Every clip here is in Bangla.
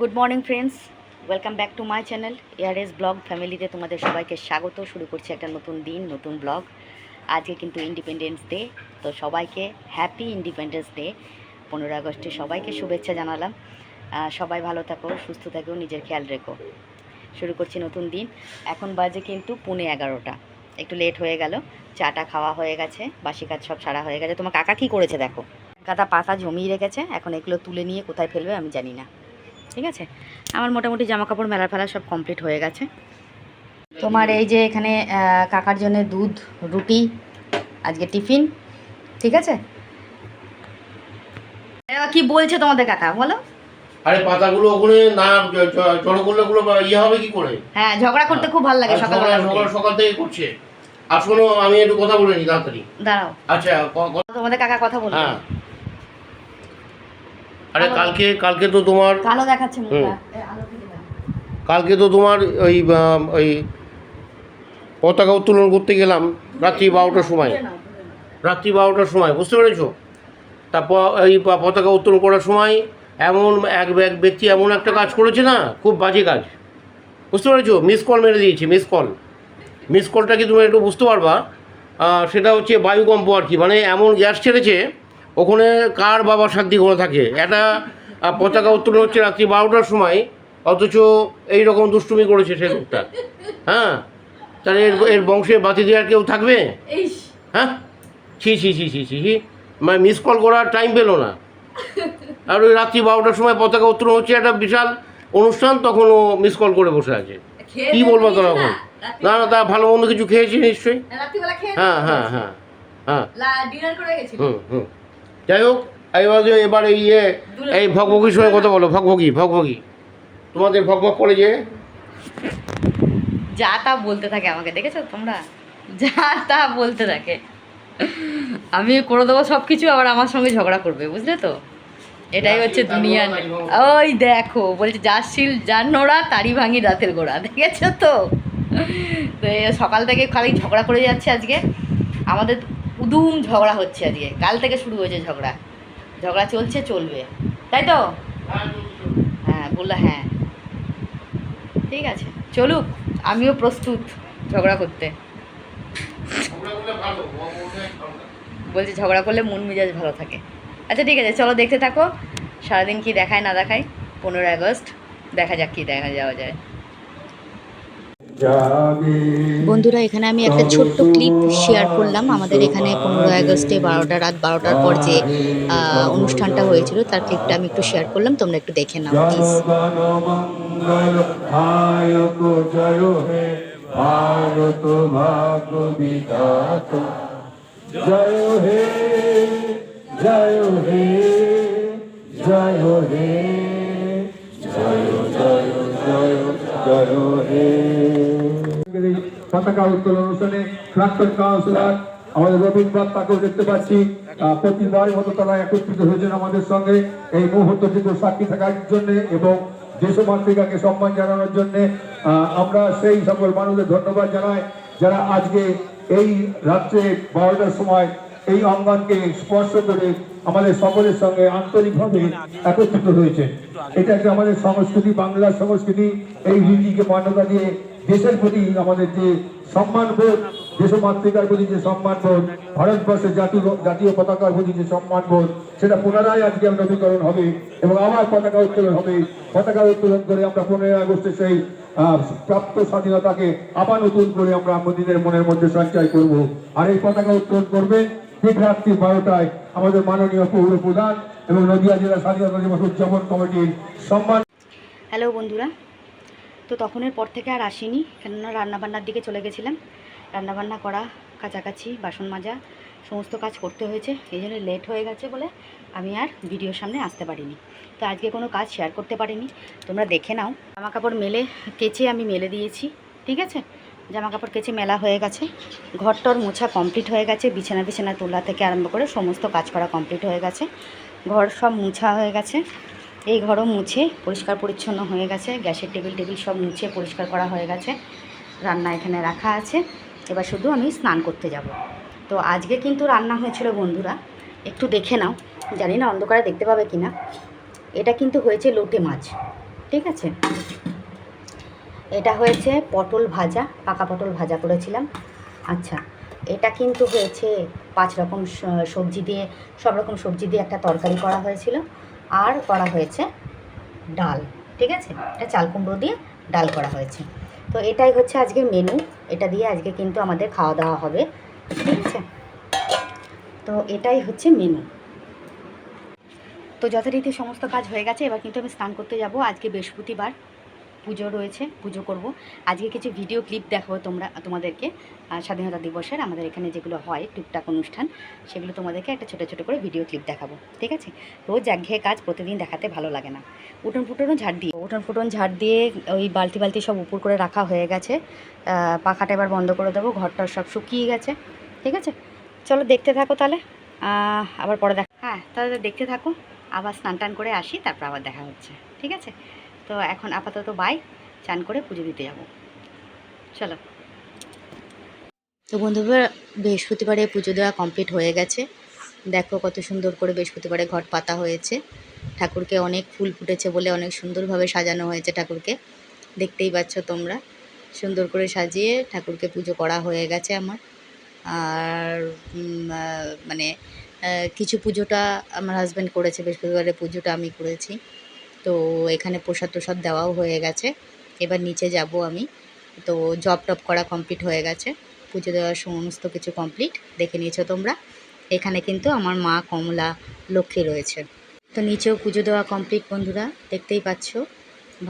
Good morning friends welcome back to my channel ARS blog ফ্যামিলিতে তোমাদের সবাইকে স্বাগত। শুরু করছি একটা নতুন দিন, নতুন ব্লগ আজকে কিন্তু ইন্ডিপেন্ডেন্স ডে তো সবাইকে হ্যাপি ইন্ডিপেন্ডেন্স ডে পনেরো আগস্টে সবাইকে শুভেচ্ছা জানালাম। সবাই ভালো থাকো, সুস্থ থাকো, নিজের খেয়াল রেখো। শুরু করছি নতুন দিন। এখন বাজে কিন্তু পুনে এগারোটা। একটু লেট হয়ে গেল। চাটা খাওয়া হয়ে গেছে, বাসি কাজ সব সারা হয়ে গেছে। তোমার কাকা কী করেছে দেখো? কাদা পাতা জমিয়ে রেখেছে, এখন এগুলো তুলে নিয়ে কোথায় ফেলবে আমি জানি না। ঠিক আছে? আমার মোটামুটি জামা কাপড় মেলা ফেলা সব কমপ্লিট হয়ে গেছে। তোমার এই যে এখানে কাকার জন্য দুধ রুটি আজকে টিফিন ঠিক আছে? কি বলছে তোমাদের কাকা বলো? আরে পাতাগুলো ওখানে না জ- জ- জড়ো করলে ওগুলো ইয়ে হবে কি করে? হ্যাঁ ঝগড়া করতে খুব ভালো লাগে সকালবেলা সকাল সকাল সকাল থেকে করছে। আর শোনো আমি একটু কথা বলে নি তাড়াতাড়ি। দাঁড়াও। আচ্ছা তোমাদের কাকা কথা বলবে হ্যাঁ। আরে কালকে কালকে তো তোমার কালো দেখাচ্ছে মুখটা। কালকে তো তোমার ওই ওই পতাকা উত্তোলন করতে গেলাম রাত্রি বারোটার সময়। রাত্রি বারোটার সময় বুঝতে পেরেছ? তারপর এই পতাকা উত্তোলন করার সময় এমন এক এক ব্যক্তি এমন একটা কাজ করেছে না খুব বাজে কাজ। বুঝতে পেরেছ? মিস কল মেরে দিয়েছে মিস কল মিস কলটা কি তুমি একটু বুঝতে পারবা? সেটা হচ্ছে বায়ুকম্প আর কি মানে এমন গ্যাস ছেড়েছে ওখানে কার বাবা শান্তি করে থাকে? একটা পতাকা উত্তোলন হচ্ছে রাত্রি বারোটার সময় অথচ এই রকম দুষ্টুমি করেছে সে লোকটা। হ্যাঁ? তাহলে এর এর বংশে বাতি দেওয়ার কেউ থাকবে? হ্যাঁ? ছি ছি ছি ছি ছি মানে মিস কল করার টাইম পেল না। আর ওই রাত্রি বারোটার সময় পতাকা উত্তোলন হচ্ছে একটা বিশাল অনুষ্ঠান তখন ও মিস কল করে বসে আছে। কি বলব তোর এখন? না না তা ভালো মন্দ কিছু খেয়েছি নিশ্চয়ই। হ্যাঁ হ্যাঁ হ্যাঁ হ্যাঁ। গেছিল? হুম হুম। যাই হোক এবার যে এবার এই ইয়ে এই ভগভগির সঙ্গে কথা বলো ভগভগি ভগভগি তোমাদের ভগভগ করে যে। যা তা বলতে থাকে আমাকে দেখেছ তোমরা? যা তা বলতে থাকে। আমি করে দেবো সব কিছু আবার আমার সঙ্গে ঝগড়া করবে বুঝলে তো? এটাই হচ্ছে দুনিয়া ওই দেখো বলছে যার শিল যার নোড়া তারই ভাঙি রাতের গোড়া দেখেছ তো? তো এই সকাল থেকে খালি ঝগড়া করে যাচ্ছে আজকে। আমাদের উদুম ঝগড়া হচ্ছে আজকে। কাল থেকে শুরু হয়েছে ঝগড়া। ঝগড়া চলছে, চলবে। তাই তো? হ্যাঁ বলল হ্যাঁ। ঠিক আছে, চলুক। আমিও প্রস্তুত ঝগড়া করতে। বলছি ঝগড়া করলে মন মেজাজ ভালো থাকে। আচ্ছা ঠিক আছে, চলো দেখতে থাকো। সারাদিন কি দেখায়, না দেখায়? পনেরোই আগস্ট। দেখা যাক কি দেখা যাওয়া যায়। বন্ধুরা এখানে আমি একটা ছোট্ট ক্লিপ শেয়ার করলাম। আমাদের এখানে পনেরোই আগস্টে বারোটা রাত বারোটার পর যে অনুষ্ঠানটা হয়েছিল তার ক্লিপটা আমি একটু শেয়ার করলাম। তোমরা একটু দেখে নাও প্লিজ ভারত ভাগ্য বিধাত জয় হে জয় হে পতাকা উত্তোলন অনুষ্ঠানে প্রাক্তন কাউন্সিলর আমাদের রবীন্দ্র তাকেও দেখতে পাচ্ছি। প্রতিবারের মতো তারা একত্রিত হয়েছেন আমাদের সঙ্গে। এই মুহূর্তটুকু সাক্ষী থাকার জন্য এবং দেশমাতৃকাকে সম্মান জানানোর জন্য আমরা সেই সকল মানুষদের ধন্যবাদ জানাই যারা আজকে এই রাত্রে বারোটার সময় এই অঙ্গনকে স্পর্শ করে আমাদের সকলের সঙ্গে আন্তরিকভাবে একত্রিত হয়েছে। এটা একটা আমাদের সংস্কৃতি, বাংলার সংস্কৃতি। এই রীতিকে মান্যতা দিয়ে দেশের প্রতি আমাদের যে সম্মানবোধ দেশমাতৃকার প্রতি যে সম্মানবোধ ভারতবর্ষের জাতীয় জাতীয় পতাকার প্রতি যে সম্মানবোধ সেটা পুনরায় আজকে নবীকরণ হবে এবং আবার পতাকা উত্তোলন হবে। পতাকা উত্তোলন করে আমরা পনেরোই আগস্টে সেই প্রাপ্ত স্বাধীনতাকে আবার নতুন করে আমরা মোদীদের মনের মধ্যে সঞ্চয় করব। আর এই পতাকা উত্তোলন করবে ঠিক রাত্রি বারোটায় আমাদের মাননীয় পৌর প্রধান এবং নদিয়া জেলা স্বাধীনতা দিবস উদযাপন কমিটির সম্মান হ্যালো বন্ধুরা। তো তখনের পর থেকে আর আসিনি। কেননা রান্নাবান্নার দিকে চলে গেছিলাম। রান্নাবান্না করা, কাছাকাছি, বাসন মাজা, সমস্ত কাজ করতে হয়েছে। এই জন্য লেট হয়ে গেছে বলে আমি আর ভিডিওর সামনে আসতে পারিনি। তো আজকে কোনো কাজ শেয়ার করতে পারিনি। তোমরা দেখে নাও। জামা কাপড় মেলে, কেচে আমি মেলে দিয়েছি। ঠিক আছে? জামা কাপড় কেচে মেলা হয়ে গেছে। ঘরটর মোছা কমপ্লিট হয়ে গেছে। বিছানা বিছানা তোলা থেকে আরম্ভ করে সমস্ত কাজ করা কমপ্লিট হয়ে গেছে। ঘর সব মুছা হয়ে গেছে। এই ঘরও মুছে পরিষ্কার পরিচ্ছন্ন হয়ে গেছে। গ্যাসের টেবিল টেবিল সব মুছে পরিষ্কার করা হয়ে গেছে। রান্না এখানে রাখা আছে। এবার শুধু আমি স্নান করতে যাব। তো আজকে কিন্তু রান্না হয়েছিল বন্ধুরা, একটু দেখে নাও। জানি না অন্ধকারে দেখতে পাবে কি না। এটা কিন্তু হয়েছে লোটে মাছ, ঠিক আছে? এটা হয়েছে পটল ভাজা, পাকা পটল ভাজা করেছিলাম। আচ্ছা এটা কিন্তু হয়েছে পাঁচ রকম সবজি দিয়ে, সব রকম সবজি দিয়ে একটা তরকারি করা হয়েছিল। আর করা হয়েছে ডাল, ঠিক আছে? এটা চাল কুমড়ো দিয়ে ডাল করা হয়েছে। তো এটাই হচ্ছে আজকে মেনু এটা দিয়ে আজকে কিন্তু আমাদের খাওয়া দাওয়া হবে, ঠিক আছে? তো এটাই হচ্ছে মেনু তো যথারীতি সমস্ত কাজ হয়ে গেছে, এবার কিন্তু আমি স্নান করতে যাব। আজকে বৃহস্পতিবার। পুজো রয়েছে, পুজো করব। আজকে কিছু ভিডিও ক্লিপ দেখাবো তোমরা, তোমাদেরকে। স্বাধীনতা দিবসের আমাদের এখানে যেগুলো হয়, টুকটাক অনুষ্ঠান, সেগুলো তোমাদেরকে একটা ছোটো ছোটো করে ভিডিও ক্লিপ দেখাবো, ঠিক আছে? রোজ একঘেয়ে কাজ প্রতিদিন দেখাতে ভালো লাগে না। উঠোন ফুটনও ঝাড় দিয়ে, উঠোন ফুটন ঝাড় দিয়ে ওই বালতি বালতি সব উপর করে রাখা হয়ে গেছে। পাখাটা এবার বন্ধ করে দেবো, ঘরটা সব শুকিয়ে গেছে, ঠিক আছে? চলো দেখতে থাকো তাহলে। আবার পরে দেখা হ্যাঁ তাহলে দেখতে থাকো, আবার স্নান টান করে আসি, তারপর আবার দেখা হচ্ছে, ঠিক আছে? তো এখন আপাতত বাই, চান করে পুজো দিতে যাব। চলো। তো বন্ধুরা, বৃহস্পতিবারে পুজো দেওয়া কমপ্লিট হয়ে গেছে। দেখো কত সুন্দর করে বৃহস্পতিবারে ঘট পাতা হয়েছে। ঠাকুরকে অনেক ফুল ফুটেছে বলে অনেক সুন্দরভাবে সাজানো হয়েছে ঠাকুরকে। দেখতেই পাচ্ছ তোমরা, সুন্দর করে সাজিয়ে ঠাকুরকে পুজো করা হয়ে গেছে আমার। আর মানে কিছু পুজোটা আমার হাজব্যান্ড করেছে বৃহস্পতিবারের পুজোটা আমি করেছি। তো এখানে প্রসাদ প্রসাদ দেওয়াও হয়ে গেছে। এবার নিচে যাব আমি। তো জব টপ করা কমপ্লিট হয়ে গেছে। পুজো দেওয়ার সমস্ত কিছু কমপ্লিট দেখে নিয়েছো তোমরা। এখানে কিন্তু আমার মা, কমলা, লক্ষ্মী রয়েছে। তো নিচেও পুজো দেওয়া কমপ্লিট বন্ধুরা, দেখতেই পাচ্ছ।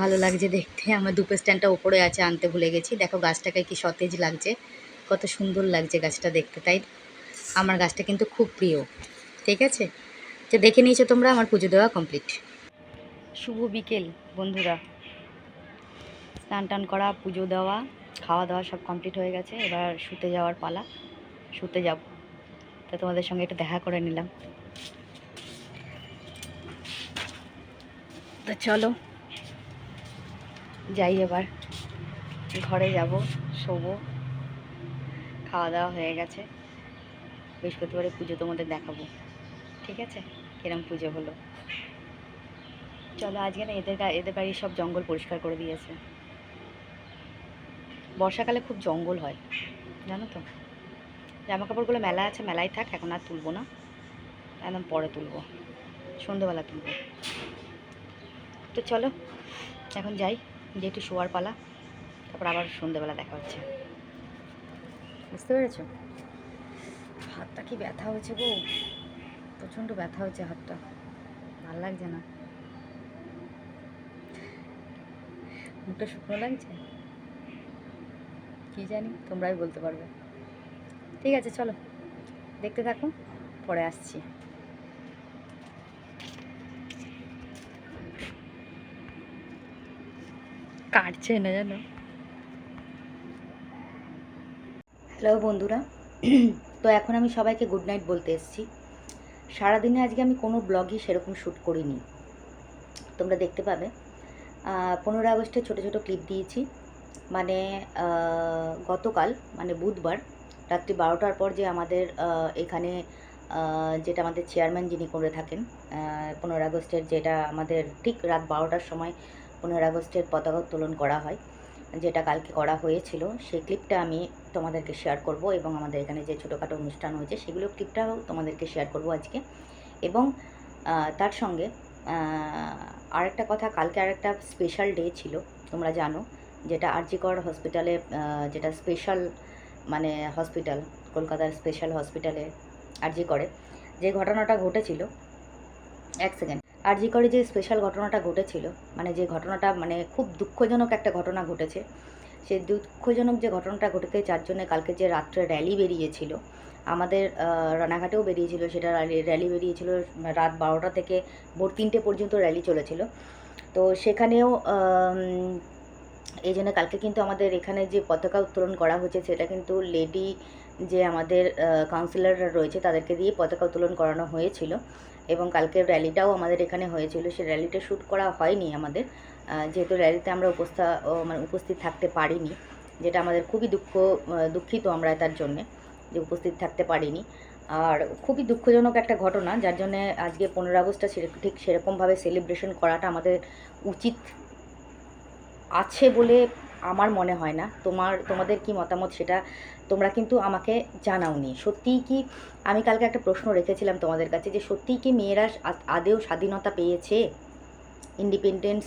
ভালো লাগছে দেখতে। আমার দুপো স্ট্যান্ডটা ওপরে আছে, আনতে ভুলে গেছি। দেখো গাছটাকে কি সতেজ লাগছে। কত সুন্দর লাগছে গাছটা দেখতে, তাই? আমার গাছটা কিন্তু খুব প্রিয়। ঠিক আছে? তো দেখে নিয়েছো তোমরা, আমার পুজো দেওয়া কমপ্লিট শুভ বিকেল, বন্ধুরা। স্নান টান করা, পুজো দেওয়া, খাওয়া দাওয়া সব কমপ্লিট হয়ে গেছে। এবার শুতে যাওয়ার পালা। শুতে যাব। তো তোমাদের সঙ্গে একটু দেখা করে নিলাম। তো চলো। যাই এবার। ঘরে যাব, শোবো। খাওয়া দাওয়া হয়ে গেছে। বৃহস্পতিবারে পুজো তোমাদের দেখাবো। ঠিক আছে? কিরম পুজো হলো? চলো, আজকে না এদের এদের বাড়ির সব জঙ্গল পরিষ্কার করে দিয়েছে। বর্ষাকালে খুব জঙ্গল হয়, জানো তো? জামা কাপড়গুলো মেলা আছে, মেলায় থাক, এখন আর তুলবো না। একদম পরে তুলবো, সন্ধেবেলা তুলবো। তো চলো, এখন যাই যে একটু শোয়ার পালা, তারপর আবার সন্ধেবেলা দেখা হচ্ছে। বুঝতে পেরেছ? হাতটা কি ব্যথা হয়েছে গো? প্রচণ্ড ব্যথা হচ্ছে হাতটা। ভালো লাগছে না? মুখটা শুকনো লাগছে? কি জানি, তোমরাই বলতে পারবে। ঠিক আছে, চলো। দেখতে থাকো, পরে আসছি। কাটছে না জানো হ্যালো বন্ধুরা, তো এখন আমি সবাইকে গুড নাইট বলতে এসেছি। সারাদিনে আজকে আমি কোনো ব্লগই সেরকম শ্যুট করিনি। তোমরা দেখতে পাবে। পনেরোই আগস্টে ছোটো ছোটো ক্লিপ দিয়েছি। মানে গতকাল মানে বুধবার, রাত্রি বারোটার পর যে আমাদের এখানে যেটা আমাদের চেয়ারম্যান যিনি করে থাকেন পনেরোই আগস্টের যেটা আমাদের ঠিক রাত বারোটার সময় পনেরোই আগস্টের পতাকা উত্তোলন করা হয়, যেটা কালকে করা হয়েছিল, সেই ক্লিপটা আমি তোমাদেরকে শেয়ার করব এবং আমাদের এখানে যে ছোটোখাটো অনুষ্ঠান হয়েছে, সেগুলো ক্লিপটাও তোমাদেরকে শেয়ার করব আজকে। এবং তার সঙ্গে আরেকটা কথা, কালকে আরেকটা স্পেশাল ডে ছিল, তোমরা জানো, যেটা আরজিকর হসপিটালে যেটা স্পেশাল মানে হসপিটাল কলকাতার স্পেশাল হসপিটালে আরজি করে যে ঘটনাটা ঘটেছিল, এক সেকেন্ড আরজি করে যে স্পেশাল ঘটনাটা ঘটেছিল মানে যে ঘটনাটা মানে খুব দুঃখজনক একটা ঘটনা ঘটেছে, সেই দুঃখজনক যে ঘটনাটা ঘটেছে, যার জন্য কালকে যে রাত্রে র্যালি বেরিয়েছিল আমাদের রানাঘাটেও বেরিয়েছিল, সেটা র্যালি র্যালি বেরিয়েছিল, রাত বারোটা থেকে ভোর তিনটে পর্যন্ত র্যালি চলেছিল। তো সেখানেও এই জন্য কালকে কিন্তু আমাদের এখানে যে পতাকা উত্তোলন করা হয়েছে সেটা কিন্তু লেডি যে আমাদের কাউন্সিলররা রয়েছে, তাদেরকে দিয়ে পতাকা উত্তোলন করানো হয়েছিল। এবং কালকের র্যালিটাও আমাদের এখানে হয়েছিল। সে র্যালিটা শ্যুট করা হয়নি আমাদের যেহেতু র্যালিতে আমরা উপস্থা মানে উপস্থিত থাকতে পারিনি, যেটা আমাদের খুবই দুঃখ দুঃখিত আমরা তার জন্যে। যে উপস্থিত থাকতে পারিনি। আর খুবই দুঃখজনক একটা ঘটনা, যার জন্য আজকে পনেরো আগস্টটা ঠিক সেরকমভাবে সেলিব্রেশন করাটা আমাদের উচিত আছে বলে আমার মনে হয় না। তোমার, তোমাদের কি মতামত সেটা তোমরা কিন্তু আমাকে জানাওনি। সত্যিই কি আমি কালকে একটা প্রশ্ন রেখেছিলাম তোমাদের কাছে যে সত্যিই কি মেয়েরা আদেও স্বাধীনতা পেয়েছে? ইন্ডিপেন্ডেন্স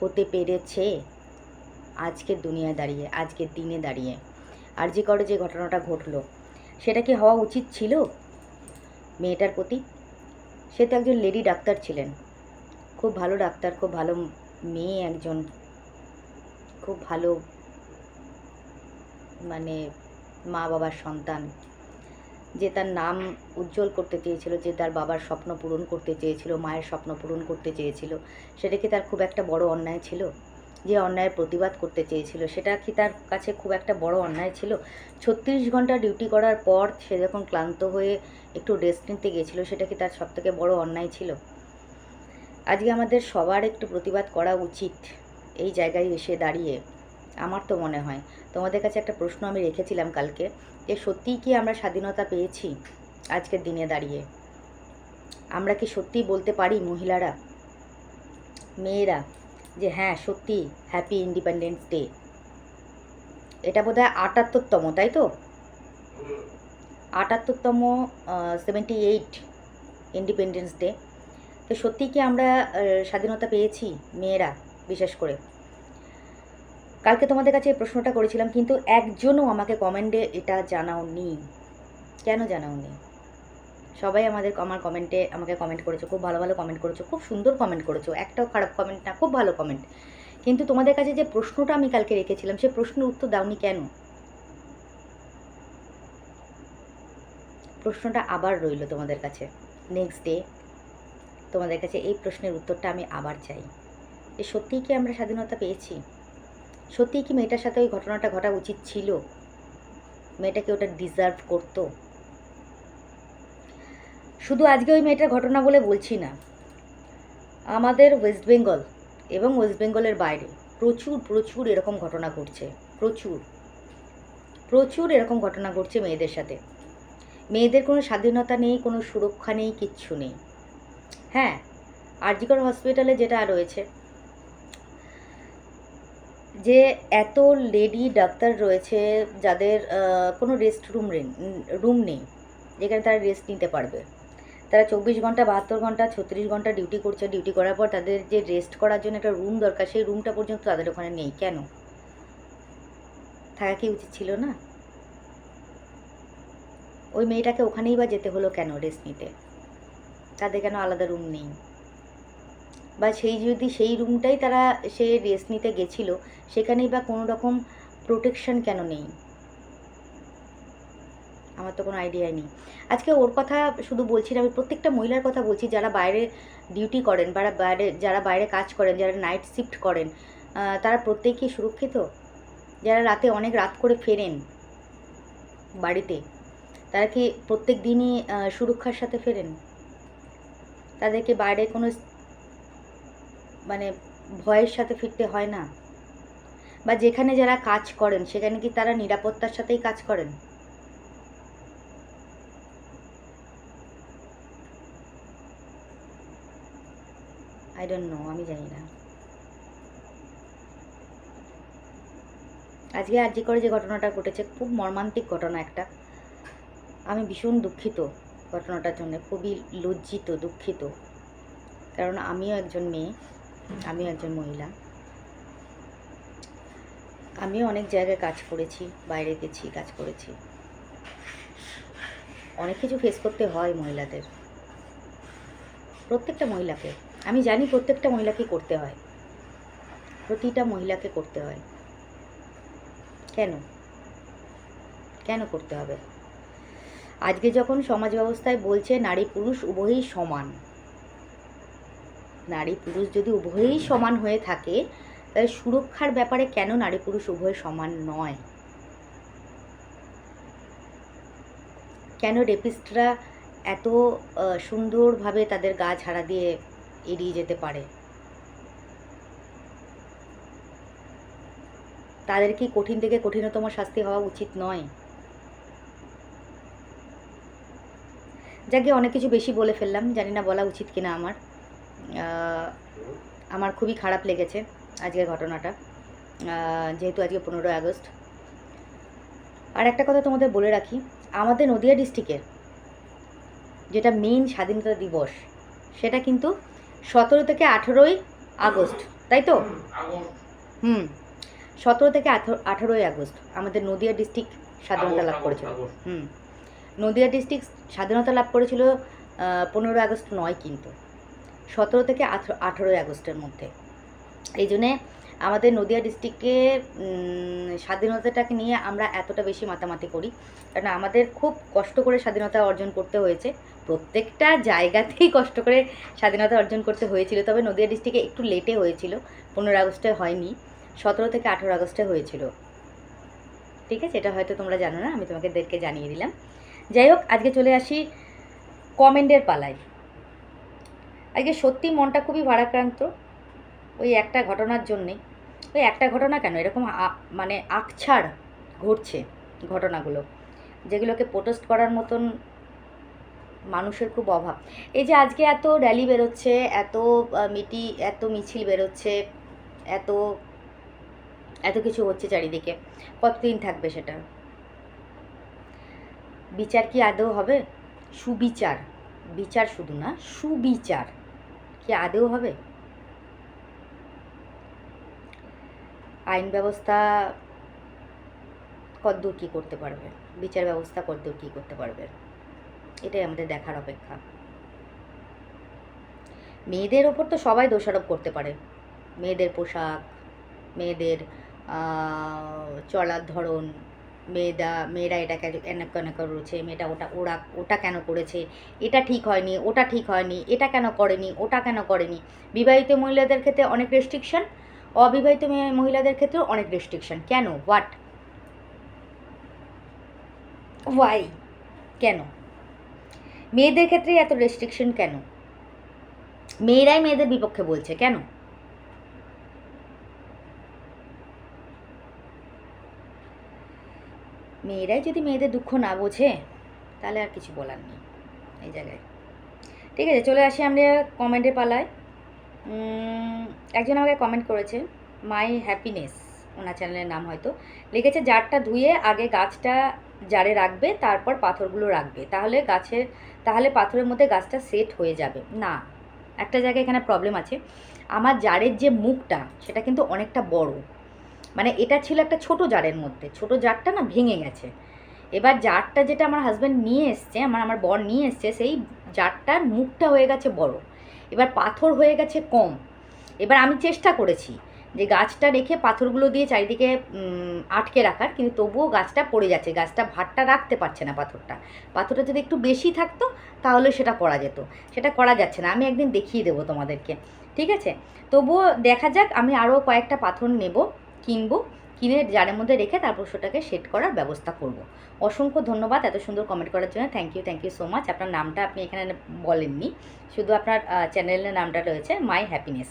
হতে পেরেছে? আজকের দুনিয়ায় দাঁড়িয়ে, আজকের দিনে দাঁড়িয়ে। আর যে করে যে ঘটনাটা ঘটলো সেটা কি হওয়া উচিত ছিল? মেয়েটার প্রতি? সে তো একজন লেডি ডাক্তার ছিলেন। খুব ভালো ডাক্তার, খুব ভালো মেয়ে একজন। খুব ভালো মানে মা বাবার সন্তান। যে তার নাম উজ্জ্বল করতে চেয়েছিল, যে তার বাবার স্বপ্ন পূরণ করতে চেয়েছিল, মায়ের স্বপ্ন পূরণ করতে চেয়েছিল, সেটা কি তার খুব একটা বড় অন্যায় ছিল? যে অন্যায়ের প্রতিবাদ করতে চেয়েছিল, সেটা কি তার কাছে খুব একটা বড় অন্যায় ছিল? ছত্রিশ ঘণ্টা ডিউটি করার পর সে যখন ক্লান্ত হয়ে একটু রেস্ট নিতে গিয়েছিল সেটা কি তার সবথেকে বড় অন্যায় ছিল? আজকে আমাদের সবার একটু প্রতিবাদ করা উচিত এই জায়গায় এসে দাঁড়িয়ে, আমার তো মনে হয়। তোমাদের কাছে একটা প্রশ্ন আমি রেখেছিলাম কালকে, যে সত্যিই কি আমরা স্বাধীনতা পেয়েছি আজকের দিনে দাঁড়িয়ে? আমরা কি সত্যিই বলতে পারি মহিলারা, মেয়েরা যে হ্যাঁ সত্যি হ্যাপি ইন্ডিপেন্ডেন্স ডে এটা বোধ হয় আটাত্তরতম, তাই তো? আটাত্তরতম সেভেন্টি এইট ইন্ডিপেন্ডেন্স ডে তো সত্যি কি আমরা স্বাধীনতা পেয়েছি মেয়েরা, বিশেষ করে? কালকে তোমাদের কাছে এই প্রশ্নটা করেছিলাম, কিন্তু একজনও আমাকে কমেন্টে এটা জানাওনি। কেন জানাওনি? সবাই আমাদের আমার কমেন্টে আমাকে কমেন্ট করেছ, খুব ভালো ভালো কমেন্ট করেছ, খুব সুন্দর কমেন্ট করেছ, একটাও খারাপ কমেন্ট না, খুব ভালো কমেন্ট কিন্তু তোমাদের কাছে যে প্রশ্নটা আমি কালকে রেখেছিলাম, সে প্রশ্নের উত্তর দাওনি কেন? প্রশ্নটা আবার রইল তোমাদের কাছে। নেক্সট ডে তোমাদের কাছে এই প্রশ্নের উত্তরটা আমি আবার চাই। যে সত্যিই কি আমরা স্বাধীনতা পেয়েছি? সত্যিই কি মেয়েটার সাথে ওই ঘটনাটা ঘটা উচিত ছিল? মেয়েটাকে ওটা ডিজার্ভ করতো? শুধু আজকে ওই মেয়েটার ঘটনা বলে বলছি না। আমাদের ওয়েস্ট বেঙ্গল এবং ওয়েস্ট বেঙ্গলের বাইরে প্রচুর প্রচুর এরকম ঘটনা ঘটছে, প্রচুর। প্রচুর এরকম ঘটনা ঘটছে মেয়েদের সাথে। মেয়েদের কোনো স্বাধীনতা নেই, কোনো সুরক্ষা নেই, কিচ্ছু নেই। হ্যাঁ আরজিকর হসপিটালে যেটা রয়েছে, যে এত লেডি ডাক্তার রয়েছে যাদের কোনো রেস্ট রুম রুম নেই, যেখানে তারা রেস্ট নিতে পারবে। তারা চব্বিশ ঘণ্টা, বাহাত্তর ঘণ্টা, ছত্রিশ ঘণ্টা ডিউটি করছে। ডিউটি করার পর তাদের যে রেস্ট করার জন্য একটা রুম দরকার, সেই রুমটা পর্যন্ত তাদের ওখানে নেই। কেন? থাকা কি উচিত ছিল না? ওই মেয়েটাকে ওখানেই বা যেতে হলো কেন রেস্ট নিতে? তাদের কেন আলাদা রুম নেই? বা সেই যদি সেই রুমটাই তারা সে রেস্ট নিতে গেছিল, সেখানেই বা কোনো রকম প্রোটেকশন কেন নেই? আমার তো কোনো আইডিয়াই নেই। আজকে ওর কথা শুধু বলছি না, আমি প্রত্যেকটা মহিলার কথা বলছি, যারা বাইরে ডিউটি করেন বা বাইরে, যারা বাইরে কাজ করেন, যারা নাইট শিফট করেন তারা প্রত্যেকেই সুরক্ষিত? যারা রাতে অনেক রাত করে ফেরেন বাড়িতে, তারা কি প্রত্যেক দিনই সুরক্ষার সাথে ফেরেন? তাদেরকে বাইরে কোনো মানে ভয়ের সাথে ফিরতে হয় না। বা যেখানে যারা কাজ করেন, সেখানে কি তারা নিরাপত্তার সাথেই কাজ করেন? আই ডোন্ট নো আমি জানি না। আজকে আরজি করে যে ঘটনাটা ঘটেছে, খুব মর্মান্তিক ঘটনা একটা। আমি ভীষণ দুঃখিত ঘটনাটার জন্য, খুবই লজ্জিত, দুঃখিত। কারণ আমিও একজন মেয়ে, আমিও একজন মহিলা। আমিও অনেক জায়গায় কাজ করেছি, বাইরে গেছি, কাজ করেছি। অনেক কিছু ফেস করতে হয় মহিলাদের। প্রত্যেকটা মহিলাকে। আমি জানি প্রত্যেকটা মহিলাকে করতে হয়। প্রতিটা মহিলাকে করতে হয়। কেন? কেন করতে হবে? আজকে যখন সমাজ ব্যবস্থায় বলছে নারী পুরুষ উভয়ই সমান, নারী পুরুষ যদি উভয়ই সমান হয়ে থাকে, তাহলে সুরক্ষার ব্যাপারে কেন নারী পুরুষ উভয় সমান নয়? কেন রেপিস্টরা এত সুন্দরভাবে তাদের গা ঝাড়া দিয়ে এড়িয়ে যেতে পারে। তাদের কি কঠিন থেকে কঠিনতম শাস্তি হওয়া উচিত নয়? যাকে অনেক কিছু বেশি বলে ফেললাম, জানি না বলা উচিত কিনা আমার। আমার খুবই খারাপ লেগেছে আজকের ঘটনাটা। যেহেতু আজকে পনেরোই আগস্ট। আর একটা কথা তোমাদের বলে রাখি, আমাদের নদিয়া ডিস্ট্রিক্টের যেটা মেইন স্বাধীনতা দিবস, সেটা কিন্তু সতেরো থেকে আঠেরোই আগস্ট তাই তো? হুম সতেরো থেকে আঠেরোই আগস্ট আমাদের নদিয়া ডিস্ট্রিক্ট স্বাধীনতা লাভ করেছিল। হুম নদিয়া ডিস্ট্রিক্ট স্বাধীনতা লাভ করেছিল পনেরোই আগস্ট নয় কিন্তু সতেরো থেকে আঠেরো আঠেরোই আগস্টের মধ্যে। এই জন্যে আমাদের নদিয়া ডিস্ট্রিক্টে স্বাধীনতাটাকে নিয়ে আমরা এতটা বেশি মাতামাতি করি। কারণ আমাদের খুব কষ্ট করে স্বাধীনতা অর্জন করতে হয়েছে। প্রত্যেকটা জায়গাতেই কষ্ট করে স্বাধীনতা অর্জন করতে হয়েছিল। তবে নদিয়া ডিস্ট্রিক্টে একটু লেটে হয়েছিল। পনেরো আগস্টে হয়নি। সতেরো থেকে আঠেরো আগস্টে হয়েছিল। ঠিক আছে? এটা হয়তো তোমরা জানো না। আমি তোমাকে দেরকে জানিয়ে দিলাম। যাই হোক, আজকে চলে আসি কমেন্টের পালায়। আজকে সত্যি মনটা খুবই ভারাক্রান্ত। ওই একটা ঘটনার জন্যে ওই একটা ঘটনা কেন? এরকম মানে আকছাড় ঘটছে ঘটনাগুলো, যেগুলোকে প্রোটেস্ট করার মতন মানুষের খুব অভাব। এই যে আজকে এত র্যালি বেরোচ্ছে, এত মিটি, এত মিছিল বেরোচ্ছে, এত এত কিছু হচ্ছে চারিদিকে। কতদিন থাকবে সেটা? বিচার কি আদৌ হবে? সুবিচার। বিচার শুধু না, সুবিচার। কি আদৌ হবে? আইন ব্যবস্থা কদ্দূর কী করতে পারবে? বিচার ব্যবস্থা কদ্দূর কী করতে পারবে? এটাই আমাদের দেখার অপেক্ষা। মেয়েদের ওপর তো সবাই দোষারোপ করতে পারে। মেয়েদের পোশাক, মেয়েদের চলার ধরন, মেয়েদা, মেয়েরা এটা কেন কেন করেছে, মেয়েটা ওটা, ওরা, ওটা কেন করেছে, এটা ঠিক হয়নি, ওটা ঠিক হয়নি, এটা কেন করেনি, ওটা কেন করেনি? বিবাহিত মহিলাদের ক্ষেত্রে অনেক রেস্ট্রিকশন অবিবাহিত মহিলাদের ক্ষেত্রেও অনেক রেস্ট্রিকশন কেন? হোয়াট ওয়াই কেন? মেয়েদের ক্ষেত্রে এত রেস্ট্রিকশন কেন? মেয়েরাই মেয়েদের বিপক্ষে বলছে, কেন? মেয়েরাই যদি মেয়েদের দুঃখ না বোঝে, তাহলে আর কিছু বলার নেই। এই জায়গায়। ঠিক আছে, চলে আসি আমরা কমেন্টে পালায়। একজন আমাকে কমেন্ট করেছে মাই হ্যাপিনেস ওনার চ্যানেলের নাম হয়তো। লিখেছে, জারটা ধুয়ে আগে গাছটা জারে রাখবে, তারপর পাথরগুলো রাখবে। তাহলে গাছের, তাহলে পাথরের মধ্যে গাছটা সেট হয়ে যাবে। না, একটা জায়গায় এখানে প্রবলেম আছে। আমার জারের যে মুখটা, সেটা কিন্তু অনেকটা বড়। মানে এটা ছিল একটা ছোট জারের মধ্যে। ছোট জারটা না ভেঙে গেছে। এবার জারটা যেটা আমার হাজব্যান্ড নিয়ে এসছে, আমার আমার বর নিয়ে এসছে, সেই জারটার মুখটা হয়ে গেছে বড়। এবার পাথর হয়ে গেছে কম। এবার আমি চেষ্টা করেছি যে গাছটা রেখে পাথরগুলো দিয়ে চারিদিকে আটকে রাখার, কিন্তু তবুও গাছটা পড়ে যাচ্ছে, গাছটা ভাতটা রাখতে পারছে না পাথরটা। পাথরটা যদি একটু বেশি থাকতো, তাহলে সেটা করা যেত। সেটা করা যাচ্ছে না, আমি একদিন দেখিয়ে দেবো তোমাদেরকে, ঠিক আছে? তবুও দেখা যাক, আমি আরও কয়েকটা পাথর নেব, কিনবো। কিনে জারের মধ্যে রেখে তারপর সেটাকে সেট করার ব্যবস্থা করব। অসংখ্য ধন্যবাদ এত সুন্দর কমেন্ট করার জন্য। Thank you thank you so much আপনার নামটা আপনি এখানে বলেননি। শুধু আপনার চ্যানেলের নামটা রয়েছে my happiness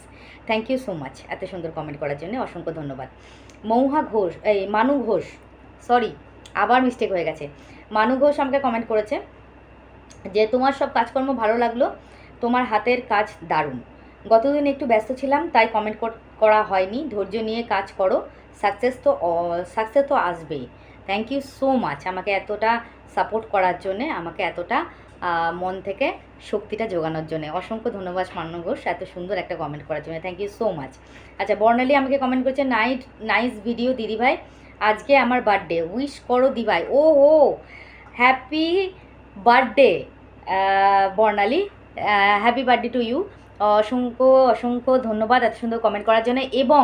thank you so much এত সুন্দর কমেন্ট করার জন্য অসংখ্য ধন্যবাদ। মৌহা ঘোষ, এই মানু ঘোষ সরি আবার মিস্টেক হয়ে গেছে। মানু ঘোষ আমাকে কমেন্ট করেছে যে, তোমার সব কাজকর্ম ভালো লাগল? তোমার হাতের কাজ দারুণ। গতদিন একটু ব্যস্ত ছিলাম, তাই কমেন্ট করা হয়নি। ধৈর্য নিয়ে কাজ করো। সাকসেস তো সাকসেস তো আসবেই। থ্যাংক ইউ সো মাচ আমাকে এতটা সাপোর্ট করার জন্যে, আমাকে এতটা মন থেকে শক্তিটা জোগানোর জন্য। অসংখ্য ধন্যবাদ মান্য ঘোষ, এত সুন্দর একটা কমেন্ট করার জন্য। থ্যাংক ইউ সো মাচ আচ্ছা বর্ণালী আমাকে কমেন্ট করছে নাইট নাইস ভিডিও দিদিভাই আজকে আমার বার্থডে উইশ করো দিভাই ও হো happy birthday Barnali. Happy birthday to you অসংখ্য অসংখ্য ধন্যবাদ এত সুন্দর কমেন্ট করার জন্য। এবং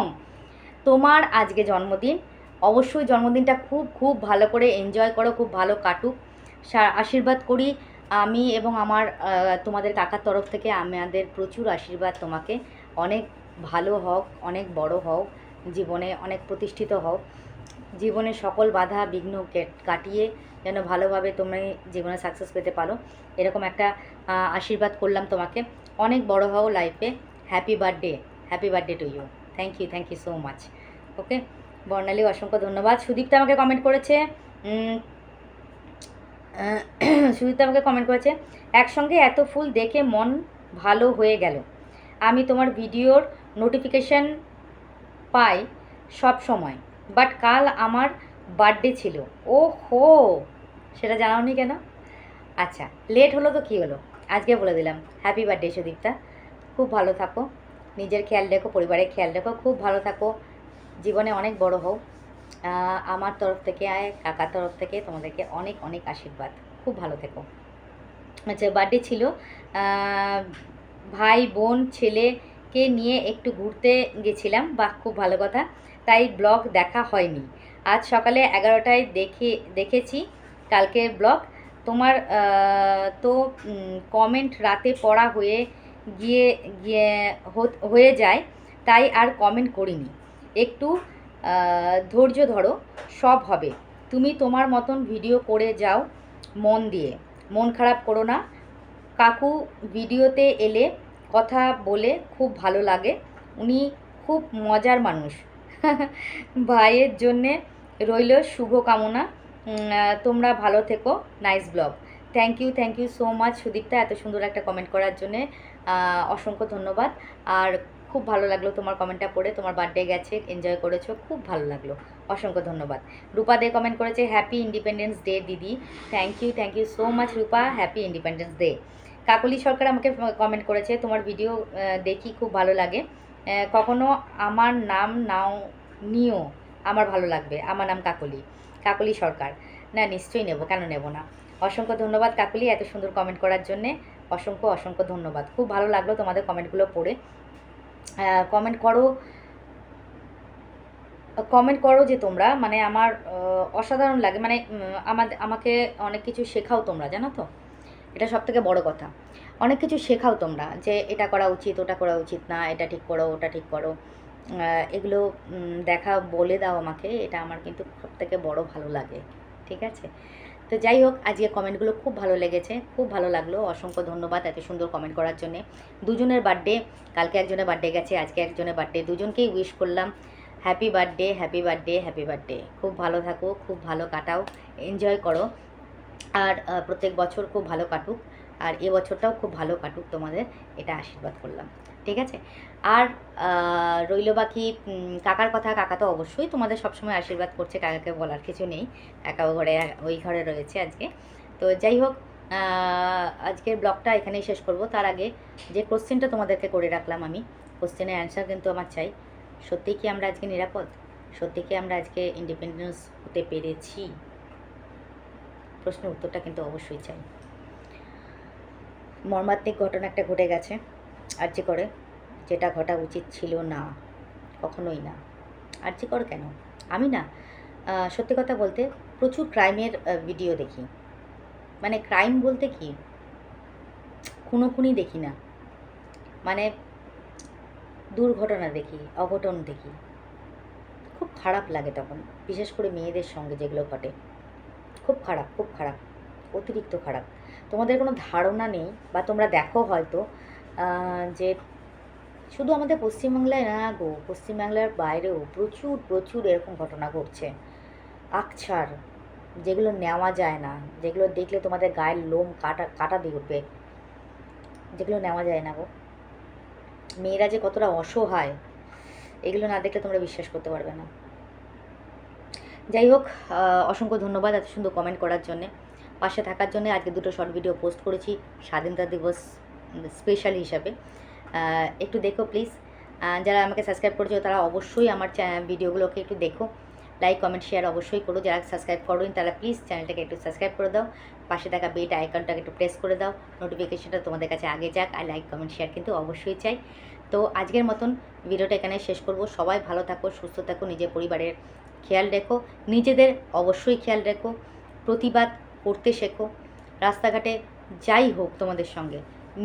তোমার আজকে জন্মদিন। অবশ্যই জন্মদিনটা খুব খুব ভালো করে এনজয় করো, খুব ভালো কাটুক। আশীর্বাদ করি আমি এবং আমার তোমাদের কাকার তরফ থেকে আমাদের প্রচুর আশীর্বাদ তোমাকে। অনেক ভালো হও অনেক বড় হও জীবনে অনেক প্রতিষ্ঠিত হও জীবনে সকল বাধা বিঘ্ন কাটিয়ে যেন ভালোভাবে তুমি জীবনে সাকসেস পেতে পারো। এরকম একটা আশীর্বাদ করলাম তোমাকে। অনেক বড় হও লাইফে happy birthday happy birthday to you thank you thank you so much okay Barnali অসংখ্য ধন্যবাদ। সুদীপ্তা আমাকে কমেন্ট করেছে। সুদীপ্তা আমাকে কমেন্ট করেছে। একসঙ্গে এত ফুল দেখে মন ভালো হয়ে গেল। আমি তোমার ভিডিওর নোটিফিকেশন পাই সব সময়। বাট কাল আমার বার্থডে ছিল। ও হো সেটা জানাওনি কেন? আচ্ছা লেট হলো তো কী হলো? আজকে বলে দিলাম। হ্যাপি বার্থডে সুদীপ্তা খুব ভালো থাকো। নিজের খেয়াল রেখো, পরিবারের খেয়াল রেখো, খুব ভালো থাকো। জীবনে অনেক বড় হও। আমার তরফ থেকে আয় কাকার তরফ থেকে তোমাদেরকে অনেক অনেক আশীর্বাদ। খুব ভালো থেকো। আচ্ছা বার্থডে ছিল। ভাই, বোন ছেলেকে নিয়ে একটু ঘুরতে গেছিলাম। বাহ, খুব ভালো কথা। তাই ব্লগ দেখা হয়নি। আজ সকালে এগারোটায় দেখে, দেখেছি কালকের ব্লগ। তোমার তো কমেন্ট রাতে পড়া হয়ে গিয়ে গিয়ে হয়ে যায়, তাই আর কমেন্ট করিনি। একটু ধৈর্য ধরো, সব হবে। তুমি তোমার মতন ভিডিও করে যাও মন দিয়ে। মন খারাপ করো না। কাকু ভিডিওতে এলে কথা বলে খুব ভালো লাগে। উনি খুব মজার মানুষ। ভাইয়ের জন্যে রইল শুভকামনা। তোমরা ভালো থেকো। Nice blog thank you thank you so much Sudipta, এত সুন্দর একটা কমেন্ট করার জন্যে। অসংখ্য ধন্যবাদ। আর খুব ভালো লাগল তোমার কমেন্টটা পড়ে, তোমার বার্থডে গেছে এনজয় করেছ, খুব ভালো লাগল। অসংখ্য ধন্যবাদ। রূপা দে কমেন্ট করেছে হ্যাপি ইন্ডিপেন্ডেন্স ডে দিদি। Thank you thank you so much Rupa. Happy independence day Kakali Sarkar আমাকে কমেন্ট করেছে, তোমার ভিডিও দেখি, খুব ভালো লাগে। কখনো আমার নাম নাও, নিও, আমার ভালো লাগবে। আমার নাম কাকলি। কাকলি সরকার। না, নিশ্চয়ই নেব, কেন নেব না? অসংখ্য ধন্যবাদ কাকলি এত সুন্দর কমেন্ট করার জন্যে। অসংখ্য অসংখ্য ধন্যবাদ। খুব ভালো লাগল তোমাদের কমেন্টগুলো পড়ে। কমেন্ট করো কমেন্ট করো যে তোমরা মানে আমার অসাধারণ লাগে। মানে আমাদের আমাকে অনেক কিছু শেখাও তোমরা, জানো তো? এটা সব থেকে বড় কথা। অনেক কিছু শেখাও তোমরা যে এটা করা উচিত, ওটা করা উচিত না, এটা ঠিক করো, ওটা ঠিক করো। এগুলো দেখা বলে দাও আমাকে, এটা আমার কিন্তু সব থেকে বড় ভালো লাগে। ঠিক আছে? তো যাই হোক, আজকে কমেন্টগুলো খুব ভালো লেগেছে, খুব ভালো লাগল। অসংখ্য ধন্যবাদ এত সুন্দর কমেন্ট করার জন্যে। দুজনের বার্থডে, কালকে একজনের বার্থডে গেছে, আজকে একজনের বার্থডে। দুজনকেই উইশ করলাম happy birthday happy birthday happy birthday খুব ভালো থাকো, খুব ভালো কাটাও এনজয় করো। আর প্রত্যেক বছর খুব ভালো কাটুক, আর এ বছরটাও খুব ভালো কাটুক তোমাদের, এটা আশীর্বাদ করলাম। ঠিক আছে? আর রইল বাকি কাকার কথা, কাকা তো অবশ্যই তোমাদের সবসময় আশীর্বাদ করছে, কাকাকে বলার কিছু নেই। কাকা ঘরে, ওই ঘরে রয়েছে আজকে। তো যাই হোক আজকের ব্লগটা এখানেই শেষ করব। তার আগে যে কোশ্চেনটা তোমাদেরকে করে রাখলাম আমি কোশ্চেনের অ্যান্সার কিন্তু আমার চাই। সত্যি কি আমরা আজকে নিরাপদ? সত্যি কি আমরা আজকে ইন্ডিপেন্ডেন্স হতে পেরেছি? প্রশ্নের উত্তরটা কিন্তু অবশ্যই চাই। মর্মান্তিক ঘটনা একটা ঘটে গেছে, আর যে করে যেটা ঘটা উচিত ছিল না, কখনোই না। আর যে কর কেন? আমি না সত্যি কথা বলতে প্রচুর ক্রাইমের ভিডিও দেখি। মানে ক্রাইম বলতে কি? খুনো খুনি দেখি না। মানে দুর্ঘটনা দেখি, অঘটন দেখি। খুব খারাপ লাগে তখন, বিশেষ করে মেয়েদের সঙ্গে যেগুলো ঘটে। খুব খারাপ খুব খারাপ, অতিরিক্ত খারাপ। তোমাদের কোনো ধারণা নেই? বা তোমরা দেখো হয়তো যে শুধু আমাদের পশ্চিমবাংলায় না গো, পশ্চিমবাংলার বাইরেও প্রচুর প্রচুর এরকম ঘটনা ঘটছে। আকছার যেগুলো নেওয়া যায় না, যেগুলো দেখলে তোমাদের গায়ের লোম কাটা কাটা দিয়ে উঠবে, যেগুলো নেওয়া যায় না গো। মেয়েরা যে কতটা অসহায়, এগুলো না দেখলে তোমরা বিশ্বাস করতে পারবে না। যাই হোক অসংখ্য ধন্যবাদ এত সুন্দর কমেন্ট করার জন্যে। পাশে থাকার জন্য আজকে দুটো শর্ট ভিডিও পোস্ট করেছি, স্বাধীনতা দিবস স্পেশাল হিসাবে। একটু দেখো প্লিজ যারা আমাকে সাবস্ক্রাইব করেছ, তারা অবশ্যই আমার ভিডিওগুলোকে একটু দেখো। লাইক কমেন্ট শেয়ার অবশ্যই করো। যারা সাবস্ক্রাইব করোনি, তারা প্লিজ চ্যানেলটাকে একটু সাবস্ক্রাইব করে দাও। পাশে থাকা বেট আইকনটাকে একটু প্রেস করে দাও। নোটিফিকেশনটা তোমাদের কাছে আগে যাক, আর লাইক কমেন্ট শেয়ার কিন্তু অবশ্যই চাই। তো আজকের মতন ভিডিওটা এখানে শেষ করব। সবাই ভালো থাকো, সুস্থ থাকো, নিজের পরিবারের খেয়াল রেখো। নিজেদের অবশ্যই খেয়াল রেখো। প্রতিবাদ করতে শেখো। রাস্তাঘাটে যাই হোক তোমাদের সঙ্গে,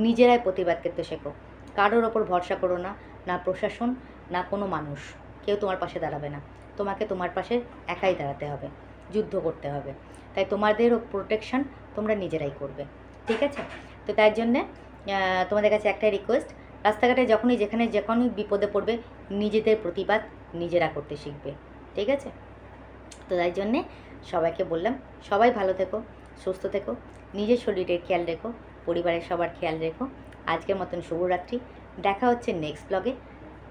নিজেরাই প্রতিবাদ করতে শেখো। কারোর ওপর ভরসা করো না না প্রশাসন, না কোনো মানুষ। কেউ তোমার পাশে দাঁড়াবে না। তোমাকে তোমার পাশে একাই দাঁড়াতে হবে, যুদ্ধ করতে হবে। তাই তোমাদেরও প্রোটেকশন তোমরা নিজেরাই করবে। ঠিক আছে? তো তার জন্যে তোমাদের কাছে একটাই রিকোয়েস্ট রাস্তাঘাটে যখনই যেখানে যখনই বিপদে পড়বে, নিজেদের প্রতিবাদ নিজেরা করতে শিখবে। ঠিক আছে? তো তাই জন্যে সবাইকে বললাম, সবাই ভালো থেকো, সুস্থ থেকো, নিজের শরীরের খেয়াল রেখো, পরিবারের সবার খেয়াল রেখো। আজকের মতন শুভরাত্রি। দেখা হচ্ছে নেক্সট ব্লগে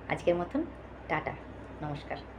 আজকের মতন টাটা। নমস্কার।